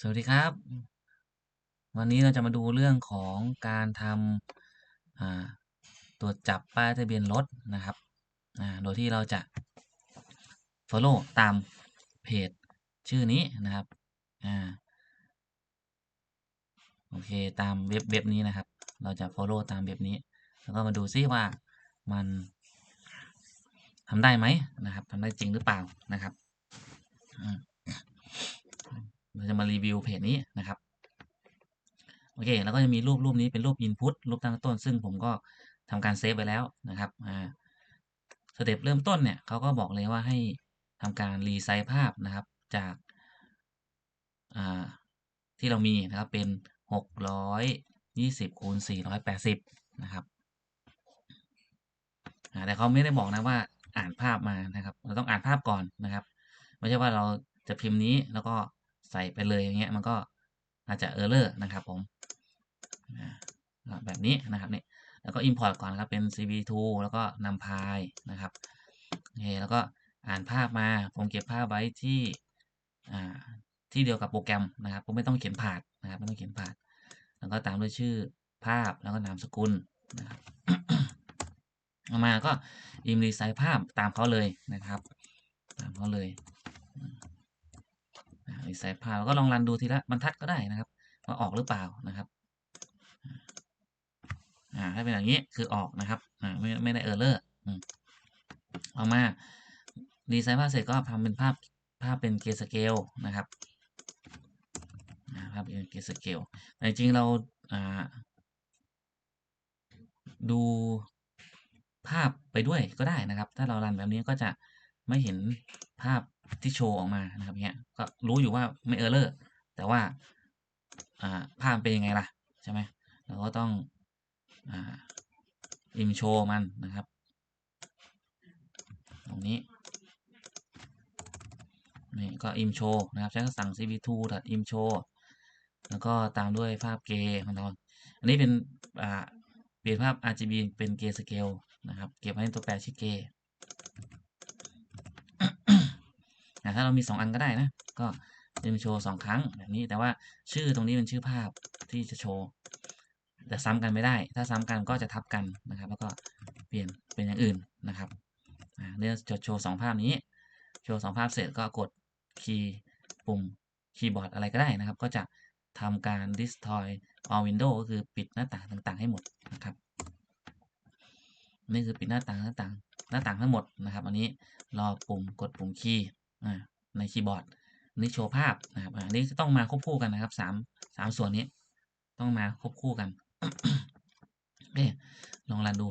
สวัสดีครับ วันนี้เราจะมาดูเรื่องของการทำตรวจจับป้ายทะเบียนรถนะครับโดยที่เราจะ follow ตามเพจชื่อนี้นะครับอโอเคตามเว็บเว็บนี้นะครับ เราจะ follow ตามเว็บนี้ แล้วก็มาดูซิว่ามันทำได้ไหมนะครับทำได้จริงหรือเปล่านะครับอืม เราจะมารีวิวเพจนี้นะครับโอเคแล้วก็จะมีรูปรูปนี้เป็นรูป input รูปตั้งต้น ซึ่งผมก็ทำการเซฟไว้แล้วนะครับอ่าสเต็ปเริ่มต้นเนี่ยเขาก็บอกเลยว่าให้ทำการรีไซส์ภาพนะครับจากอ่าที่เรามีนะครับเป็น 620คูณ480 นะครับอ่าแต่เขาไม่ได้บอกนะว่าอ่านภาพมานะครับ เราต้องอ่านภาพก่อนนะครับ ไม่ใช่ว่าเราจะพิมพ์นี้แล้วก็ ใส่ไปเลยอย่างเงี้ยมันก็อาจจะเออร์เลอร์นะครับผมแบบนี้นะครับนี่แล้วก็ import ก่อนครับเป็น cv2 แล้วก็นำพายนะครับโอเคแล้วก็อ่านภาพมาผมเก็บภาพไว้ที่ที่เดียวกับโปรแกรมนะครับผมไม่ต้องเขียนผ่านนะครับไม่ต้องเขียนผ่านแล้วก็ตามด้วยชื่อภาพแล้วก็นามสกุลนะครับเอามาก็ im resize ภาพตามเขาเลยนะครับ ตามเขาเลย รีไซส์ภาพแล้วก็ลองรันดูทีละบรรทัดก็ได้นะครับว่าออกหรือเปล่านะครับอ่าถ้าเป็นอย่างนี้คือออกนะครับอ่าไม่ไม่ได้เออร์เลอร์เอามาดีไซน์ภาพเสร็จก็ทำเป็นภาพภาพเป็นเกสเกลนะครับภาพเป็นเกสเกลแต่จริงเราอ่าดูภาพไปด้วยก็ได้นะครับ ถ้าเรารันแบบนี้ก็จะไม่เห็นภาพ ที่โชว์ออกมานะครับเนี้ยก็รู้อยู่ว่าไม่เออร์เลอร์แต่ว่าอ่าภาพเป็นยังไงล่ะ ใช่ไหมเราก็ต้องอ่าอิมโชว์มันนะครับ ตรงนี้นี่ก็อิมโชว์นะครับใช้สั่ง cv2 im show แล้วก็ตามด้วยภาพเกของเราอันนี้เป็นอ่าเปลี่ยนภาพ RGB เป็นเกย์สเกลนะครับ เก็บไว้ในตัวแปรชื่อเกย์ ถ้าเรามีสองอันก็ได้นะ ก็จะโชว์สองครั้งแบบนี้ แต่ว่าชื่อตรงนี้เป็นชื่อภาพที่จะโชว์จะซ้ำกันไม่ได้ ถ้าซ้ำกันก็จะทับกันนะครับ แล้วก็เปลี่ยนเป็นอย่างอื่นนะครับเนี่ยจะโชว์สองภาพนี้ โชว์สองภาพเสร็จก็กดคีย์ปุ่มคีย์บอร์ดอะไรก็ได้นะครับ ก็จะทำการ destroy all window ก็คือปิดหน้าต่างต่าง ๆ ให้หมดนะครับ นี่คือปิดหน้าต่างหน้าต่างหน้าต่างทั้งหมดนะครับ อันนี้รอปุ่มกดปุ่มคีย์ ในคีย์บอร์ดนี่โชว์ภาพนะครับอันนี้จะต้องมาควบคู่กันนะครับสามสามส่วนนี้ ต้องมาควบคู่กันเอ๊ลองรันดู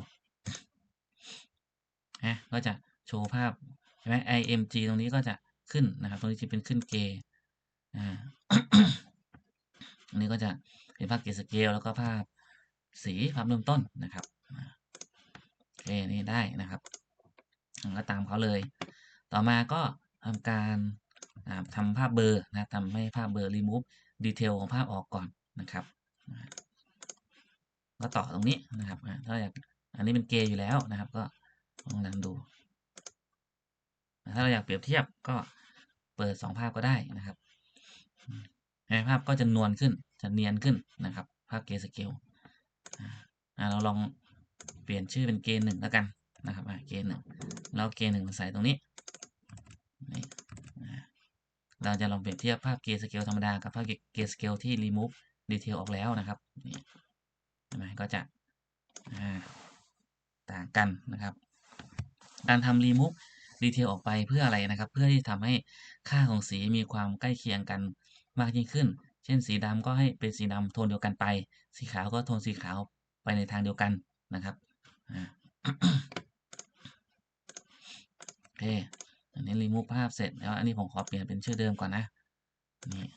นะก็จะโชว์ภาพใช่ไหม img ตรงนี้ก็จะขึ้นนะครับ ตรงนี้จะเป็นขึ้นเกย์อ่าอันนี้ก็จะเป็นภาพเกสเกลแล้วก็ภาพสีภาพเริ่มต้นนะครับโอเคนี่ได้นะครับ ก็ตามเขาเลย ต่อมาก็ ทำการทำภาพเบอร์นะทำให้ภาพเบอร์ remove detail ของภาพออกก่อนนะครับก็ต่อตรงนี้นะครับถ้าอยากอันนี้เป็นเกย์อยู่แล้วนะครับ ก็ลองรันดู ถ้าเราอยากเปรียบเทียบก็เปิดสองภาพก็ได้นะครับภาพก็จะนวลขึ้น จะเนียนขึ้นนะครับ ภาพเกย์สเกลเราลองเปลี่ยนชื่อเป็นเกย์หนึ่งแล้วกันนะครับเกย์หนึ่งเราเกย์หนึ่งใส่ตรงนี้ นี่เราจะลองเปรียบเทียบภาพเกย์สเกลธรรมดากับภาพเกย์สเกลที่ remove detail ออกแล้วนะครับนี่ใช่ไหมก็จะต่างกันนะครับ การทำ remove detail ออกไปเพื่ออะไรนะครับ เพื่อที่ทำให้ค่าของสีมีความใกล้เคียงกันมากยิ่งขึ้น เช่นสีดำก็ให้เป็นสีดำโทนเดียวกันไป สีขาวก็โทนสีขาวไปในทางเดียวกันนะครับโอเค อันนี้รีมูฟภาพเสร็จแล้ว อันนี้ผมขอเปลี่ยนเป็นชื่อเดิมก่อนนะนี่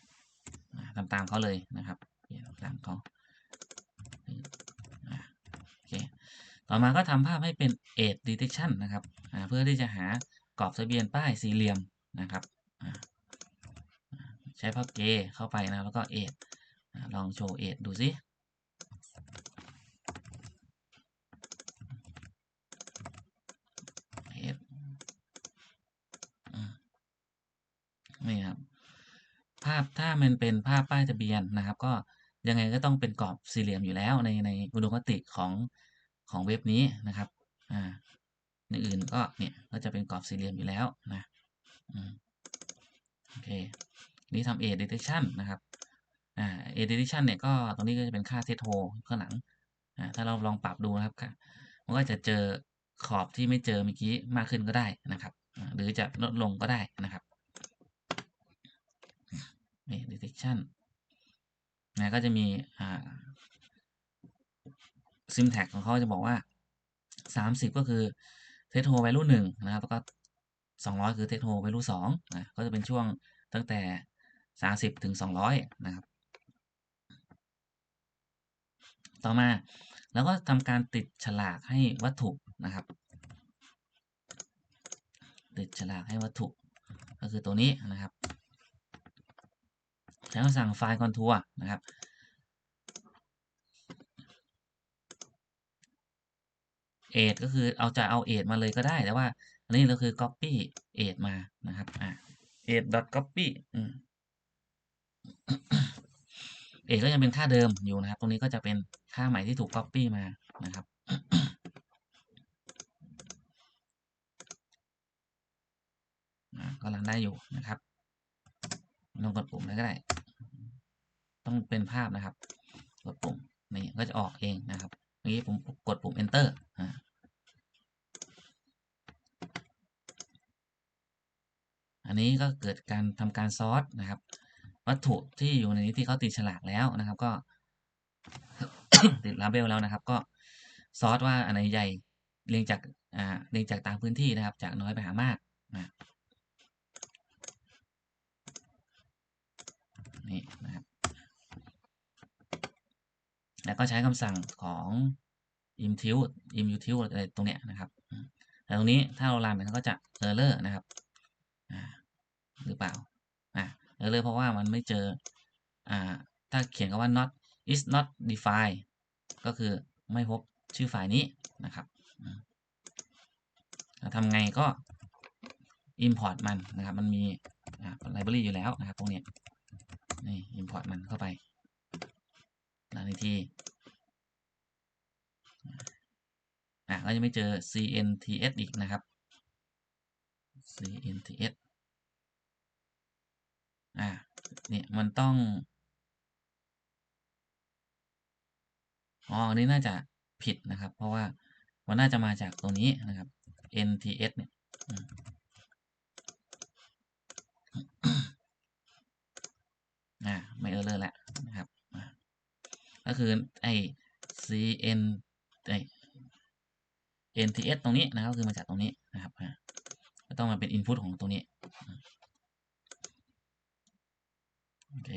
ทำตามเขาเลยนะครับเปลี่ยนตามเขาโอเคต่อมาก็ทำภาพให้เป็น age detection นะครับเพื่อที่จะหากรอบทะเบียนป้ายสี่เหลี่ยมนะครับใช้ภาพเกเข้าไปนะแล้วก็ age ลองโชว์ age ดูสินี่ครับ ภาพ ถ้ามันเป็นภาพป้ายทะเบียนนะครับ ก็ยังไงก็ต้องเป็นกรอบสี่เหลี่ยมอยู่แล้วในในอุดมคติของของเว็บนี้นะครับอ่าอย่างอื่นก็เนี่ยก็จะเป็นกรอบสี่เหลี่ยมอยู่แล้วนะอืมโอเคนี่ทำ age detection นะครับอ่า age detection เนี่ยก็ตรงนี้ก็จะเป็นค่า set h o ข้างหลังอ่าถ้าเราลองปรับดูนะครับค่ะมันก็จะเจอขอบที่ไม่เจอเมื่อกี้มากขึ้นก็ได้นะครับ หรือจะลดลงก็ได้นะครับ detection นะก็จะมีอ่า syntax ของเขาจะบอกว่า 30 ก็คือ set hole value 1นะครับแล้วก็ 200 คือ set hole value 2นะก็จะเป็นช่วงตั้งแต่ 30 ถึง 200 นะครับ ต่อมาแล้วก็ทำการติดฉลากให้วัตถุนะครับ ติดฉลากให้วัตถุก็คือตัวนี้นะครับ ใช้คำสั่งไฟล์คอนทัวร์นะครับ เอทก็คือเอาจะเอาเอทมาเลยก็ได้ แต่ว่าอันนี้เราคือ copy เอทมานะครับอ่าเอท copy อืมเอทก็ยังเป็นค่าเดิมอยู่นะครับ ตรงนี้ก็จะเป็นค่าใหม่ที่ถูก copy มานะครับ ก็รันได้อยู่นะครับไม่ต้องกดปุ่มอะไรก็ได้ ต้องเป็นภาพนะครับ กดปุ่มนี่ก็จะออกเองนะครับเมื่อกี้ผมกดปุ่ม enter อ่าอันนี้ก็เกิดการทำการซอสนะครับ วัตถุที่อยู่ในนี้ที่เขาติดฉลากแล้วนะครับ ก็ ติดลาเบลแล้วนะครับ ก็ซอสว่าอันไหนใหญ่เรียงจากอ่าเรียงจากตามพื้นที่นะครับ จากน้อยไปหามากนะนี่นะครับ แล้วก็ใช้คำสั่งของ impute impute อะไรตรงเนี้ยนะครับแต่ตรงนี้ถ้าเรารันมันก็จะ error นะครับหรือเปล่าอ่า error เพราะว่ามันไม่เจออ่าถ้าเขียนคำว่า not is not defined ก็คือไม่พบชื่อไฟล์นี้นะครับทำไงก็ import มันนะครับ มันมี library อยู่แล้วนะครับ ตรงนี้นี่ import มันเข้าไป แล้วในที่อะก็จะไม่เจอ cnts อีกนะครับ cnts อะเนี่ยมันต้องอ๋ออันนี้น่าจะผิดนะครับ เพราะว่ามันน่าจะมาจากตัวนี้นะครับ nts เนี่ยอ่าไม่เออร์เลอร์แล้วนะครับ ก็คือไอ cn ไอ nts ตรงนี้นะครับก็คือมาจากตรงนี้นะครับก็ต้องมาเป็น input ของตรงนี้โอเค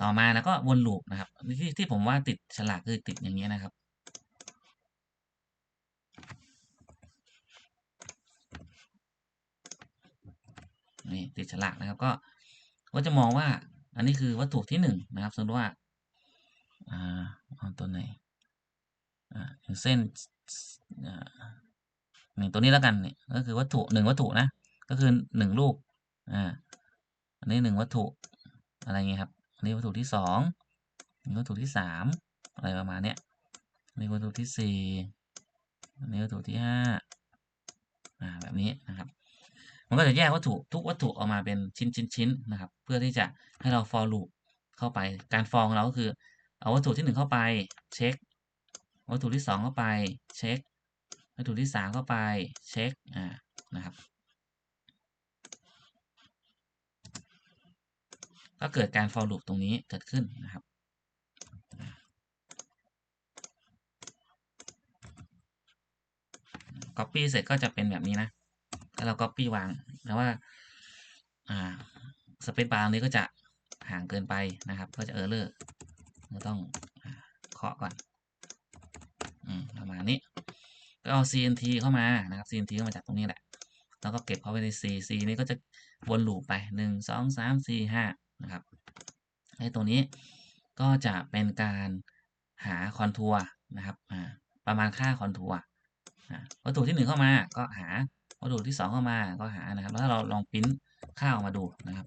ต่อมาแล้วก็วนลูปนะครับที่ที่ผมว่าติดฉลากคือติดอย่างนี้นะครับนี่ติดฉลากนะครับก็ก็จะมองว่าอันนี้คือวัตถุที่หนึ่งนะครับสมมติว่า อ่าเอาตัวไหนอ่าอย่างเส้นอ่านี่งตัวนี้แล้วกันเนี่ยก็คือวัตถุหนึ่งวัตถุนะก็คือหนึ่งลูกอ่าอันนี้หนึ่งวัตถุอะไรเงี้ยครับอันนี้วัตถุที่สองนี่วัตถุที่สามอะไรประมาณเนี้ยอันนี้วัตถุที่สี่อันนี้วัตถุที่ห้าอ่าแบบนี้นะครับ มันก็จะแยกวัตถุทุกวัตถุออกมาเป็นชิ้นชิ้นชิ้นนะครับ เพื่อที่จะให้เรา for loop เข้าไปการ for ของเราก็คือ เอาวัตถุที่หนึ่งเข้าไป เช็ค วัตถุที่สองเข้าไป เช็ค วัตถุที่สามเข้าไป เช็ค อ่า นะครับ ก็เกิดการ for loop ตรงนี้เกิดขึ้นนะครับ copy เสร็จก็จะเป็นแบบนี้นะแล้วเรา copy วางแต่ว่า อ่าสเปซบาร์นี้ก็จะห่างเกินไปนะครับ ก็จะเออร์เลอร์ เราต้องเคาะก่อนอประมาณนี้ก็เอา cnt เข้ามานะครับ cnt เข้ามาจากตรงนี้แหละ แล้วก็เก็บเข้าไปใน c c นี้ก็จะวนลูปไปหนึ่งสองสามสี่ห้านะครับไอ้ตัวนี้ก็จะเป็นการหาคอนทัวร์นะครับประมาณค่าคอนทัวร์วัตถุที่หนึ่งเข้ามาก็หาวัตถุที่สองเข้ามาก็หานะครับ แล้วถ้าเราลองพิมพ์ค่าออกมาดูนะครับ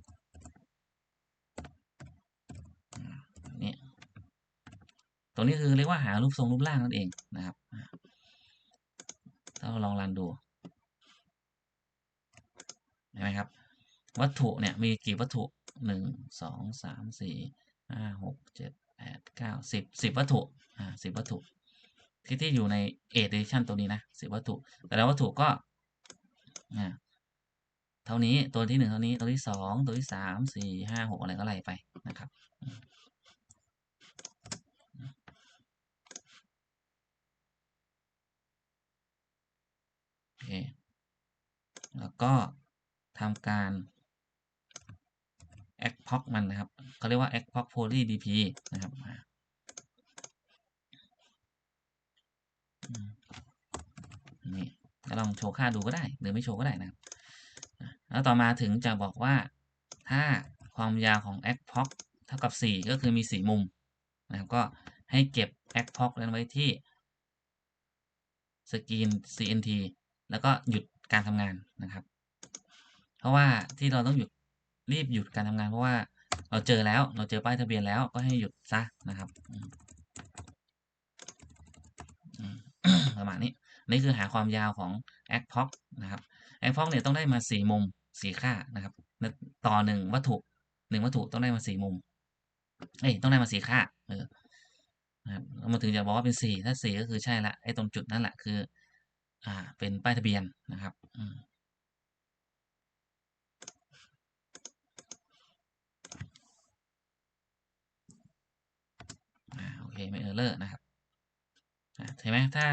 ตรงนี้คือเรียกว่าหารูปทรงรูปร่างนั่นเองนะครับถ้าเราลองรันดูเห็นไหมครับ วัตถุเนี่ยมีกี่วัตถุหนึ่งสองสามสี่ห้าหกเจ็ดแปดเก้าสิบสิบวัตถุอ่าสิบวัตถุ ที่ที่อยู่ใน A edition ตัวนี้นะสิบวัตถุ แต่ละวัตถุก็อ่าเท่านี้ตัวที่หนึ่งเท่านี้ตัวที่สองตัวที่สามสี่ห้าหกอะไรก็ไล่ไปนะครับอืมโอเค แล้วก็ทำการ a c p o c มันนะครับเขาเรียกว่า a c p o c poly dp นะครับนี่ก็ลองโชว์ค่าดูก็ได้ หรือไม่โชว์ก็ได้นะครับอะแล้วต่อมาถึงจะบอกว่าถ้าความยาวของ a c p o c เท่ากับ 4 ก็คือมี 4 มุมนะครับก็ให้เก็บ a c p o c นั้นไว้ที่สกรีน cnt แล้วก็หยุด การทำงานนะครับ เพราะว่าที่เราต้องหยุดรีบหยุดการทำงาน เพราะว่าเราเจอแล้วเราเจอป้ายทะเบียนแล้วก็ให้หยุดซะนะครับประมาณนี้นี่คือหาความยาวของ a c p o c นะครับ a c p o c เนี่ยต้องได้มาสี่มุมสี่ค่านะครับ ต่อหนึ่งวัตถุหนึ่งวัตถุต้องได้มาสี่มุมเอ้ยต้องได้มาสี่ค่าเออนะครับมันถึงจะบอกว่าเป็นสี่ถ้าสี่ก็คือใช่ละไอ้ตรงจุดนั่นแหละคือ อ่า เป็นป้ายทะเบียนนะครับอ่าโอเคไม่เออร์เลอร์นะครับเห็นไหมถ้า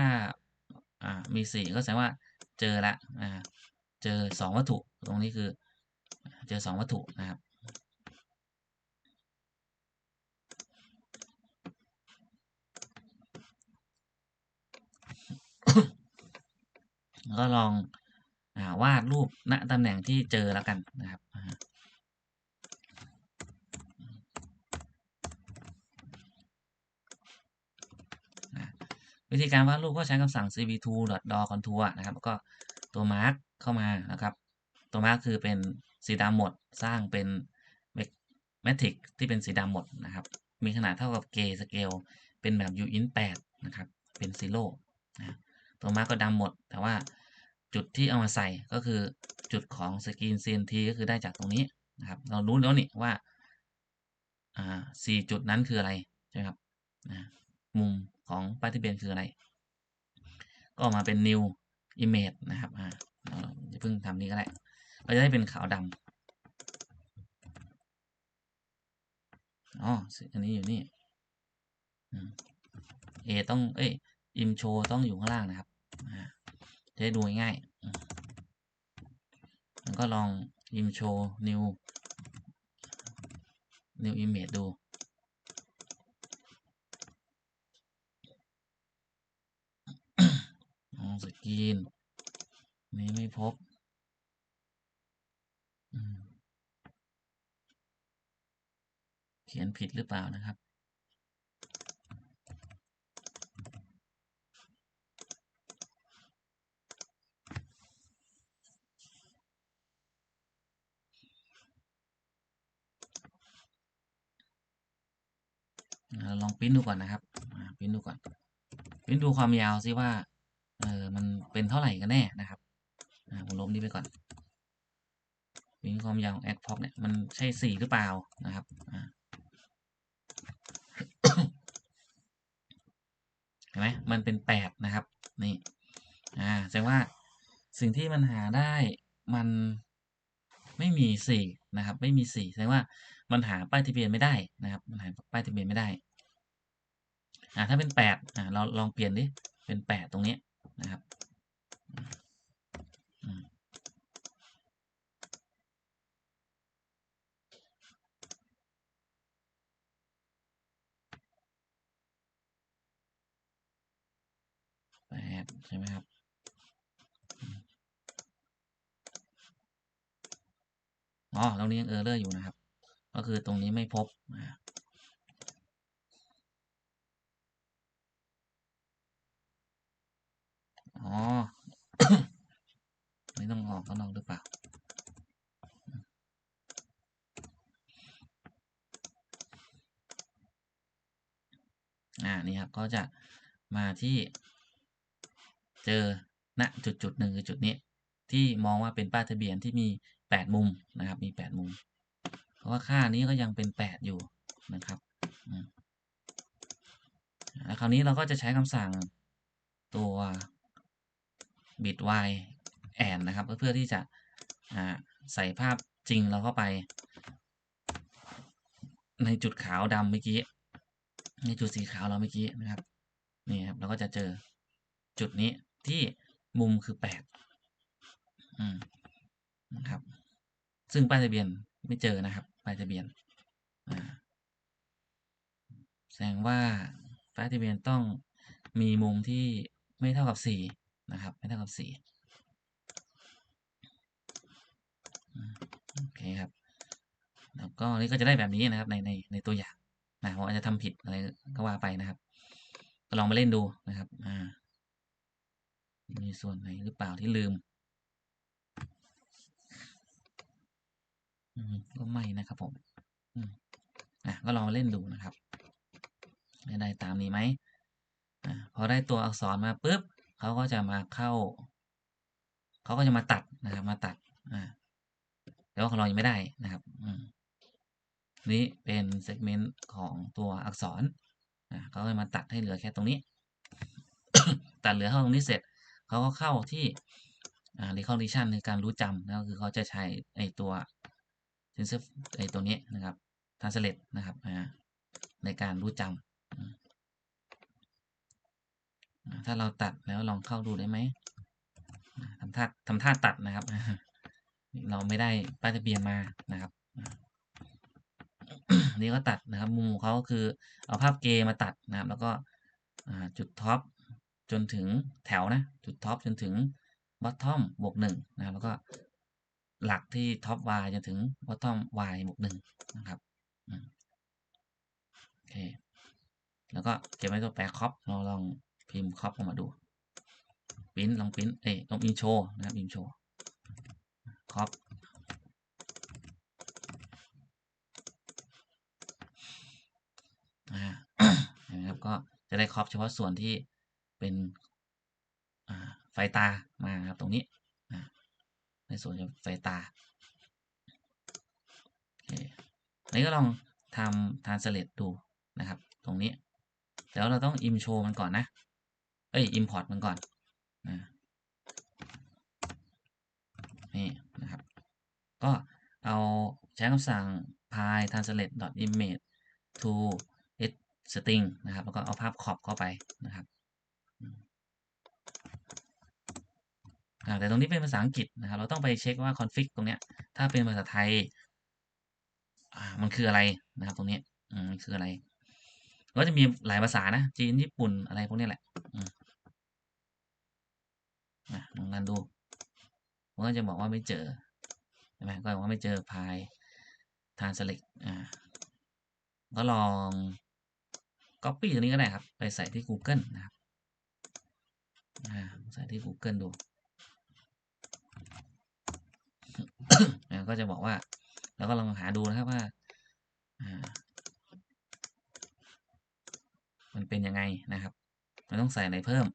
อ่ามีสี่ก็แสดงว่าเจอละอ่าเจอสองวัตถุตรงนี้คือ เจอสองวัตถุนะครับ แล้ว ก็ลองอวาดรูปณตำแหน่งที่เจอแล้วกันนะครับวิธีการวาดรูปก็ใช้คำสั่ง cv2.draw contour นะครับ ก็ตัว mark เข้ามานะครับ ตัว mark คือเป็นสีดำหมดสร้างเป็น matrix ที่เป็นสีดำหมดนะครับ มีขนาดเท่ากับ k scale เป็นแบบ uint 8นะครับ เป็น zero นะตัว mark ก็ดำหมด แต่ว่า จุดที่เอามาใส่ก็คือจุดของสกรีน CNT ก็คือได้จากตรงนี้นะครับ เรารู้แล้วนี่ว่าอ่าสี่จุดนั้นคืออะไรใช่ไหมครับนะมุมของป้ายทะเบียนคืออะไร ก็มาเป็น new image นะครับอ่าเราจะเพิ่งทำนี้ก็ได้เราจะได้เป็นขาวดำอ๋ออันนี้อยู่นี่อืม A ต้องเอ้ย im s h o ต้องอยู่ข้างล่างนะครับอ่า จะได้ดูง่ายๆแล้วก็ลอง im show new new image ดูอ๋อสกรีนนี้ไม่พบเขียนผิดหรือเปล่านะครับ อ่า ลองปริ้นดูก่อนนะครับอ่าปริ้นดูก่อนปริ้นดูความยาวซิว่าเออมันเป็นเท่าไหร่กันแน่นะครับอ่าผมลบนี้ไปก่อนปริ้นความยาวของแอดพ็อกเนี่ยมันใช่สี่หรือเปล่านะครับเห็นไหมมันเป็นแปดนะครับนี่อ่าแสดงว่าสิ่งที่มันหาได้มันไม่มีสี่นะครับ ไม่มีสี่แสดงว่ามันหาป้ายทะเบียนไม่ได้นะครับ มันหาป้ายทะเบียนไม่ได้ อ่าถ้าเป็นแปดอ่าเราลองเปลี่ยนดิเป็นแปดตรงนี้นะครับแปดใช่ไหมครับอ๋อตรงนี้ยังเออร์เลอร์อยู่นะครับ ก็คือตรงนี้ไม่พบอ่าอ๋อ ไม่ต้องออกข้างนอกหรือเปล่า อ อ่านี่ครับก็จะมา ที่เจอณจุดจุดหนึ่งคือจุดนี้ ที่มองว่าเป็นป้ายทะเบียนที่มีแปดมุมนะครับ มีแปดมุม เพราะว่าค่านี้ก็ยังเป็นแปดอยู่นะครับแล้วคราวนี้เราก็จะใช้คำสั่งตัว bit y and นะครับเพื่อที่จะใส่ภาพจริงเราเข้าไป ในจุดขาวดำเมื่อกี้ ในจุดสีขาวเราเมื่อกี้นะครับ นี่ครับเราก็จะเจอจุดนี้ที่มุมคือแปดอืมนะครับ ซึ่งป้ายทะเบียนไม่เจอนะครับป้ายทะเบียนแสดงว่าป้ายทะเบียนต้องมีมุมที่ไม่เท่ากับสี่นะครับ ไม่เท่ากับสี่โอเคครับ แล้วก็นี่ก็จะได้แบบนี้นะครับในในในตัวอย่างนะผมอาจจะทำผิดอะไรก็ว่าไปนะครับ ลองมาเล่นดูนะครับ อ่า มีส่วนไหนหรือเปล่าที่ลืม อืมก็ไม่นะครับผม อืมอะก็ลองมาเล่นดูนะครับได้ได้ตามนี้ไหมอ่าพอได้ตัวอักษรมาปุ๊บเขาก็จะมาเข้า เขาก็จะมาตัดนะครับมาตัด อ่าแต่ว่าของเรายังไม่ได้นะครับ อืมนี้เป็นเซกเมนต์ของตัวอักษร อ่าเขาก็มาตัดให้เหลือแค่ตรงนี้ ตัดเหลือเข้าตรงนี้เสร็จเขาก็เข้าที่อ่า recognition คือการรู้จำนะก็คือเขาจะใช้ไอตัว sensor ไอตัวนี้นะครับ translate นะครับอ่าในการรู้จำถ้าเราตัดแล้วลองเข้าดูได้ไหมทำท่าทำท่าตัดนะครับ เราไม่ได้ป้ายทะเบียนมานะครับ นี่ก็ตัดนะครับ มุมของเขาคือเอาภาพเกมาตัดนะครับ แล้วก็จุดท็อปจนถึงแถวนะ จุดท็อปจนถึงบอททอมบวกหนึ่งนะครับแล้วก็หลักที่ท็อป y จนถึงบอททอม y บวกหนึ่งนะครับโอเคแล้วก็เก็บไว้ตัวแปรคอปเราลองพิมพ์คอปออกมาดูปริ้นลองปริ้นเอ้ยลองอินโชนะครับอินโชคอป อ่า เห็ นไหมครับ ก็จะได้ครอบเฉพาะส่วนที่เป็นไฟตามาครับตรงนี้ในส่วนของไฟตาอันนี้ก็ลองทำทานสเลตดูนะครับ ตรงนี้แล้วเราต้องอิมโชมันก่อนนะ เอ้ยอิมพอร์ตมันก่อนอ่านี่นะครับ ก็เอาใช้คำสั่ง py translate image to string นะครับ แล้วก็เอาภาพขอบเข้าไปนะครับแต่ตรงนี้เป็นภาษาอังกฤษนะครับ เราต้องไปเช็คว่า config ตรงเนี้ย ถ้าเป็นภาษาไทยมันคืออะไรนะครับ ตรงนี้มันคืออะไร ก็จะมีหลายภาษานะ จีน ญี่ปุ่น อะไรพวกนี้แหละลองกันดูมันก็จะบอกว่าไม่เจอใช่ไหมก็บอกว่าไม่เจอ py translate อ่าก็ลอง Copy ตรงนี้ก็ได้ครับ ไปใส่ที่ Google นะครับใส่ที่ Google ดู ก็จะบอกว่าแล้วก็ลองหาดูนะครับว่า มันเป็นยังไงนะครับ มันต้องใส่อะไรเพิ่ม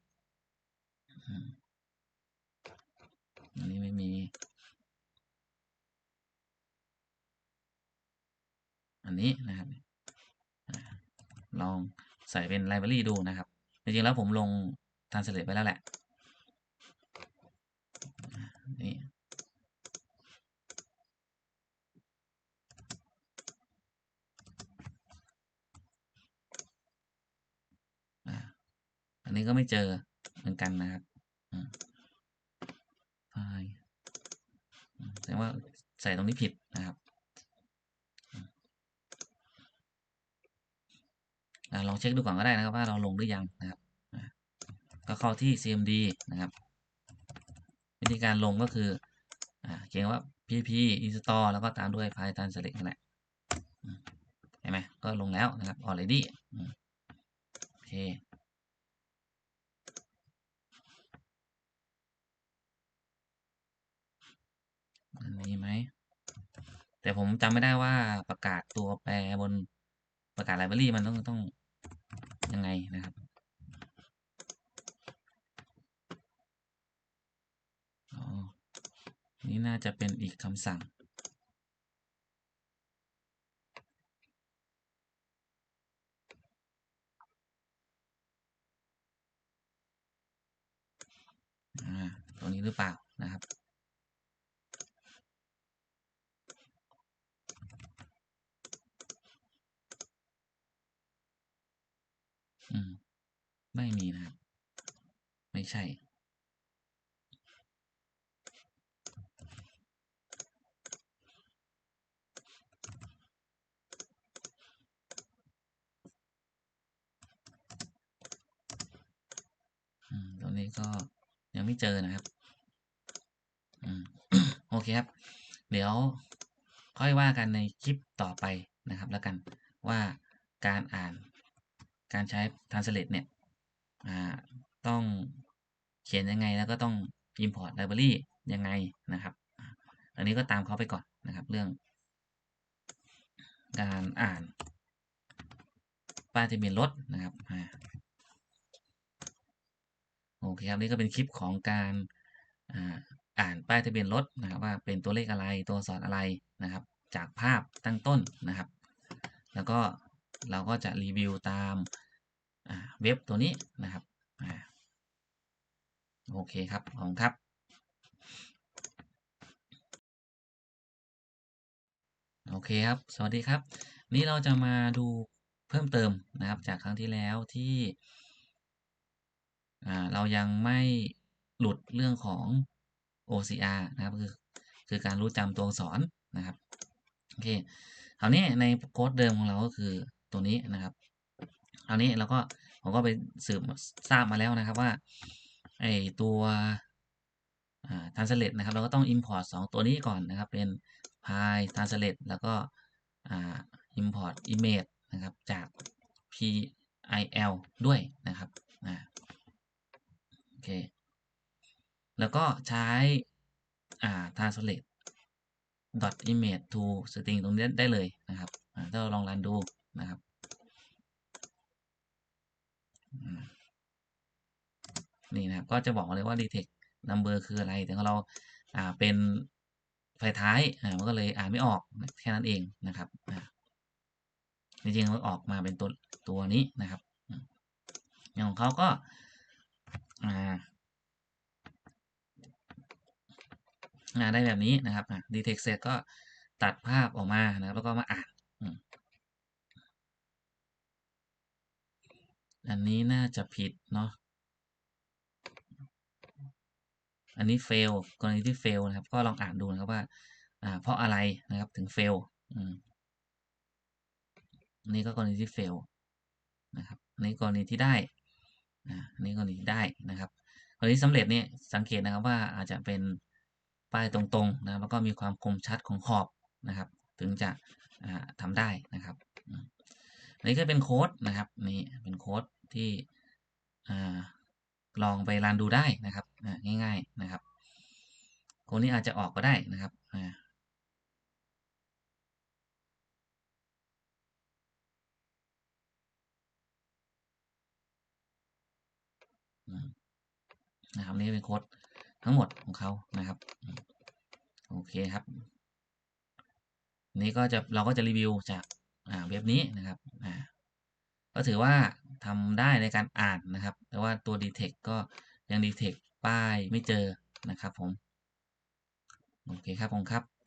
อันนี้ไม่มี อันนี้นะครับ ใส่เป็นไลบรารีดูนะครับ จริงๆแล้วผมลง translate ไปแล้วแหละนี่อันนี้ก็ไม่เจอเหมือนกันนะครับไฟล์แสดงว่าใส่ตรงนี้ผิดนะครับ ลองเช็คดูก่อนก็ได้นะครับว่าเราลงหรือยังนะครับก็เข้าที่ cmd นะครับ วิธีการลงก็คือเขียนว่า pp install แล้วก็ตามด้วย python select นั่นแหละเห็นไหมก็ลงแล้วนะครับ already โอเคอันนี้ไหม แต่ผมจำไม่ได้ว่าประกาศตัวแปรบนประกาศไลบรารีมันต้องต้อง ยังไงนะครับอ๋อนี่น่าจะเป็นอีกคำสั่งอ่าตัวนี้หรือเปล่านะครับ ไม่มีนะ ไม่ใช่ตัวนี้ก็ยังไม่เจอนะครับอืมโอเคครับ เดี๋ยวค่อยว่ากันในคลิปต่อไปนะครับแล้วกันว่าการอ่าน การใช้ translate เนี่ยต้องเขียนยังไงแล้วก็ต้อง import library ยังไงนะครับ อันนี้ก็ตามเขาไปก่อนนะครับเรื่อง การอ่านป้ายทะเบียนรถนะครับอโอเคครับนี่ก็เป็นคลิปของการอ่านป้ายทะเบียนรถนะครับว่าเป็นตัวเลขอะไรตัวสอักษรอะไรนะครับ จากภาพตั้งต้นนะครับ แล้วก็ เราก็จะรีวิวตามาเว็บตัวนี้นะครับอโอเคครับขอบคุณครับโอเคครับ สวัสดีครับ นี่เราจะมาดูเพิ่มเติมนะครับ จากครั้งที่แล้วที่เรายังไม่หลุดเรื่องของ OCR นะครับ คือคือการรู้จำตัวอักษรนะครับ โอเคคราวนี้ในโค้ดเดิมของเราก็คือ ตัวนี้นะครับครานี้เราก็ผมก็ไปสืบทราบมาแล้วนะครับว่าไอตัวอ่า translate นะครับ เราก็ต้อง import 2 ตัวนี้ก่อนนะครับ เป็น py translate แล้วก็อ import image นะครับ จาก pil ด้วยนะครับโอเคแล้วก็ใช้ translate dot image to string ตรงนี้ได้เลยนะครับถ้าเราลองรันดู นะครับนี่นะครับก็จะบอกเลยว่า detect number คืออะไร แต่ของเราอ่าเป็นไฟท้ายอ่ามันก็เลยอ่านไม่ออกแค่นั้นเองนะครับจริงๆมันออกมาเป็นตัวตัวนี้นะครับอย่างของเขาก็อ่าได้แบบนี้นะครับ detect เสร็จก็ตัดภาพออกมานะครับแล้วก็มาอ่าน อันนี้น่าจะผิดเนาะ อันนี้ fail กรณีที่ fail นะครับ ก็ลองอ่านดูนะครับว่าอ่าเพราะอะไรนะครับถึง fail อืมอันนี้ก็กรณีที่ fail นะครับอันนี้กรณีที่ได้อ่าอันนี้กรณีที่ได้นะครับกรณีที่สำเร็จเนี่ยสังเกตนะครับว่าอาจจะเป็นป้ายตรงๆนะแล้วก็มีความคมชัดของขอบนะครับ ถึงจะอ่าทำได้นะครับอันนี้ก็เป็นโค้ดนะครับนี่เป็นโค้ด ที่ลองไปรันดูได้นะครับอ่าง่าย ๆนะครับโค้ดนี้อาจจะออกก็ได้นะครับนะครับนี่เป็นโค้ดทั้งหมดของเขานะครับโอเคครับ นี้ก็จะเราก็จะรีวิวจากเว็บนี้นะครับก็ถือว่า ทำได้ในการอ่านนะครับ แต่ว่าตัว detect ก็ยัง detect ป้ายไม่เจอนะครับผม โอเคครับผมครับ